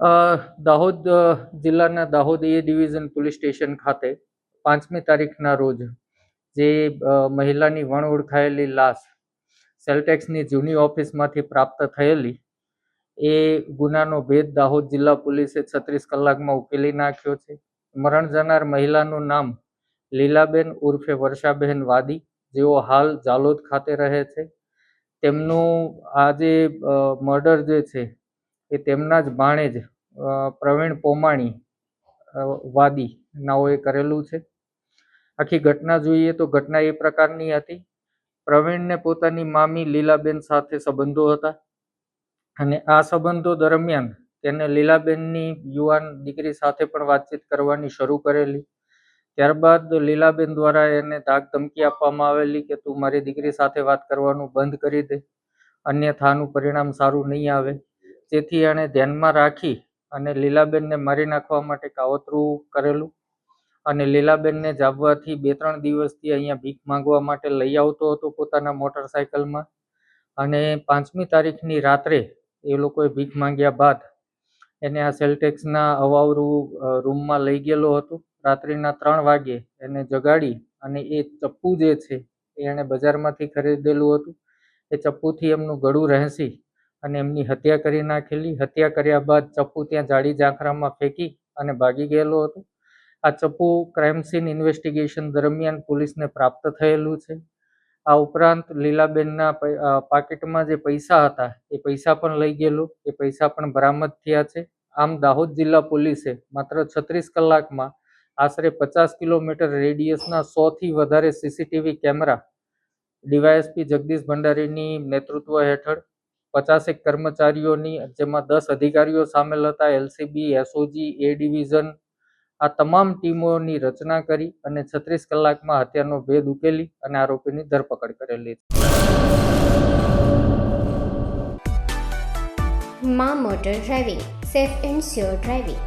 દાહોદ જિલ્લાના Dahod A division police station ખાતે પાંચમી તારીખના રોજ જે મહિલાની વણ ઓળખાયેલી લાશ સેલટેક્સની જૂની ઓફિસમાંથી પ્રાપ્ત થયેલી, એ ગુનાનો ભેદ દાહોદ જિલ્લા પોલીસે છત્રીસ કલાકમાં ઉકેલી નાખ્યો છે. મરણ જનાર મહિલાનું નામ લીલાબેન ઉર્ફે વર્ષાબેન વાદી, જેઓ હાલ જાલોદ ખાતે રહે છે. તેમનું આ જે મર્ડર જે છે એ તેમના જ ભાણેજ પ્રવીણ પોમાણી વાદી નાઓએ કરેલું છે. આખી ઘટના જોઈએ તો ઘટના એ પ્રકારની હતી. પ્રવીણને પોતાની મામી લીલાબેન સાથે સંબંધો હતા અને આ સંબંધો દરમિયાન તેને લીલાબેનની યુવાન દીકરી સાથે પણ વાતચીત કરવાની શરૂ કરેલી. ત્યારબાદ લીલાબેન દ્વારા એને ધાક ધમકી આપવામાં આવેલી કે તું મારી દીકરી સાથે વાત કરવાનું બંધ કરી દે. અન્યથાનું પરિણામ સારું નહીં આવે. તેથી એણે ધ્યાનમાં રાખી અને લીલાબેનને મારી નાખવા માટે કાવતરું કરેલું અને લીલાબેનને જાબવાથી બે ત્રણ દિવસથી અહીંયા ભીખ માંગવા માટે લઈ આવતો હતો પોતાના મોટરસાયકલમાં. અને પાંચમી તારીખની રાત્રે એ લોકોએ ભીખ માંગ્યા બાદ એને આ સેલટેક્સના અવાવરું રૂમમાં લઈ ગયેલો હતો. રાત્રિના ત્રણ વાગે એને જગાડી અને એ ચપ્પુ જે છે એ એણે બજારમાંથી ખરીદેલું હતું. એ ચપ્પુથી એમનું ગળું રહેસી અને એમની હત્યા કરી નાખેલી. હત્યા કર્યા બાદ ચપ્પુ ત્યાં જાડી ઝાંખરામાં ફેંકી અને ભાગી ગયેલો હતો. આ ચપ્પુ ક્રાઇમ સીન ઇન્વેસ્ટિગેશન દરમિયાન પોલીસને પ્રાપ્ત થયેલું છે. આ ઉપરાંત લીલાબેનના પાકેટમાં જે પૈસા હતા, એ પૈસા પણ લઈ ગયેલું. એ પૈસા પણ બરામદ થયા છે. આમ દાહોદ જિલ્લા પોલીસે માત્ર છત્રીસ કલાકમાં આશરે પચાસ કિલોમીટર રેડિયસના સોથી વધારે સીસીટીવી કેમેરા ડીવાયએસપી જગદીશ ભંડારીની નેતૃત્વ હેઠળ પચાસેક કર્મચારીઓની, જેમાં દસ અધિકારીઓ સામેલ હતા એલસીબી એસઓજી એ ડિવિઝન આ તમામ ટીમોની રચના કરી અને છત્રીસ કલાકમાં હત્યાનો ભેદ ઉકેલી અને આરોપીની ધરપકડ કરેલી માં motor driving, safe and sure driving.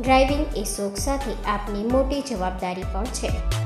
Driving એ શોખ સાથે આપની મોટી જવાબદારી પણ છે.